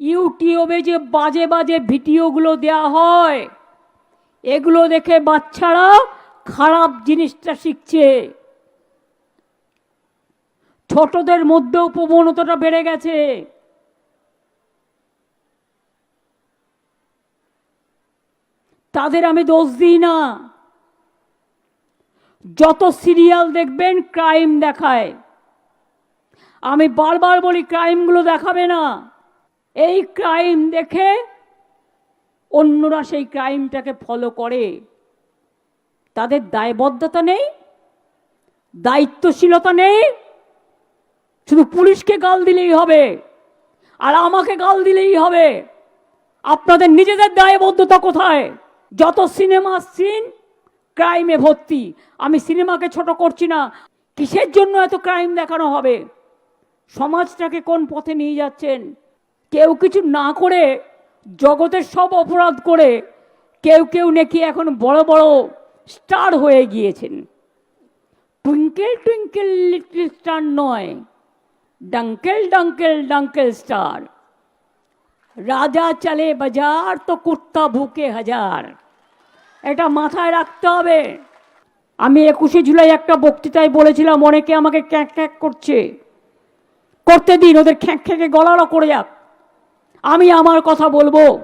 ইউটিউবে যে বাজে বাজে ভিডিওগুলো দেয়া হয়, এগুলো দেখে বাচ্চারা খারাপ জিনিসটা শিখছে। ছোটদের মধ্যেও প্রবণতাটা বেড়ে গেছে। তাদের আমি দোষ দিই না। যত সিরিয়াল দেখবেন, ক্রাইম দেখায়। আমি বারবার বলি, ক্রাইমগুলো দেখাবে না। এই ক্রাইম দেখে অন্যরা সেই ক্রাইমটাকে ফলো করে। তাদের দায়বদ্ধতা নেই, দায়িত্বশীলতা নেই, শুধু পুলিশকে গাল দিলেই হবে, আর আমাকে গাল দিলেই হবে। আপনাদের নিজেদের দায়বদ্ধতা কোথায়? যত সিনেমা সিন ক্রাইমে ভর্তি। আমি সিনেমাকে ছোট করছি না। কিসের জন্য এত ক্রাইম দেখানো হবে? সমাজটাকে কোন পথে নিয়ে যাচ্ছেন? কেউ কিছু না করে জগতের সব অপরাধ করে কেউ কেউ নাকি এখন বড় বড় স্টার হয়ে গিয়েছেন। টুইঙ্কেল টুইঙ্কেল লিটল স্টার নয়, ডাঙ্কেল ডাঙ্কেল ডাঙ্কেল স্টার। রাজা চলে বাজার তো কুত্তা ভুকে হাজার। এটা মাথায় রাখতে হবে। আমি একুশে জুলাই একটা বক্তৃতায় বলেছিলাম, অনেকে আমাকে ক্যাঁক ক্যাঁক করছে। করতে দিন, ওদের খ্যাঁক খ্যাঁকে গলারও করে যাক। আমি আমার কথা বলব।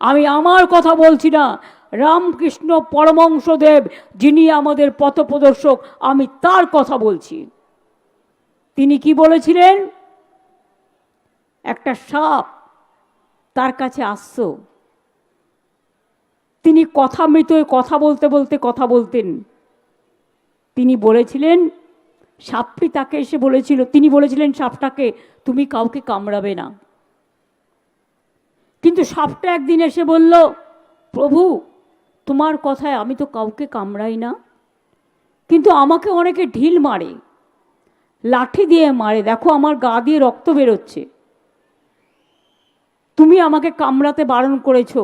আমি আমার কথা বলছি না। রামকৃষ্ণ পরমংশদেব যিনি আমাদের পথপ্রদর্শক, আমি তার কথা বলছি। তিনি কি বলেছিলেন? একটা সাপ তার কাছে আসছো। তিনি কথা মৃত কথা বলতে বলতে কথা বলতেন। তিনি বলেছিলেন, সাপটি তাকে এসে বলেছিল, তিনি বলেছিলেন, সাপটাকে তুমি কাউকে কামড়াবে না। কিন্তু সাপটা একদিন এসে বলল, প্রভু, তোমার কথায় আমি তো কাউকে কামড়াই না। কিন্তু আমাকে অনেকে ঢিল মারে, লাঠি দিয়ে মারে। দেখো, আমার গা দিয়ে রক্ত বেরোচ্ছে। তুমি আমাকে কামড়াতে বারণ করেছ।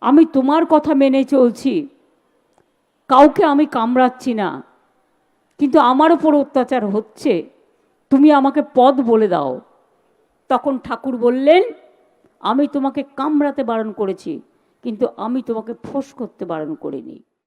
আমি তোমার কথা মেনে চলছি। কাউকে আমি কামড়াচ্ছি না। কিন্তু আমার ওপর অত্যাচার হচ্ছে। তুমি আমাকে পদ বলে দাও। তখন ঠাকুর বললেন আমি তোমাকে কামড়াতে বারণ করেছি কিন্তু আমি তোমাকে ফোঁস করতে বারণ করিনি।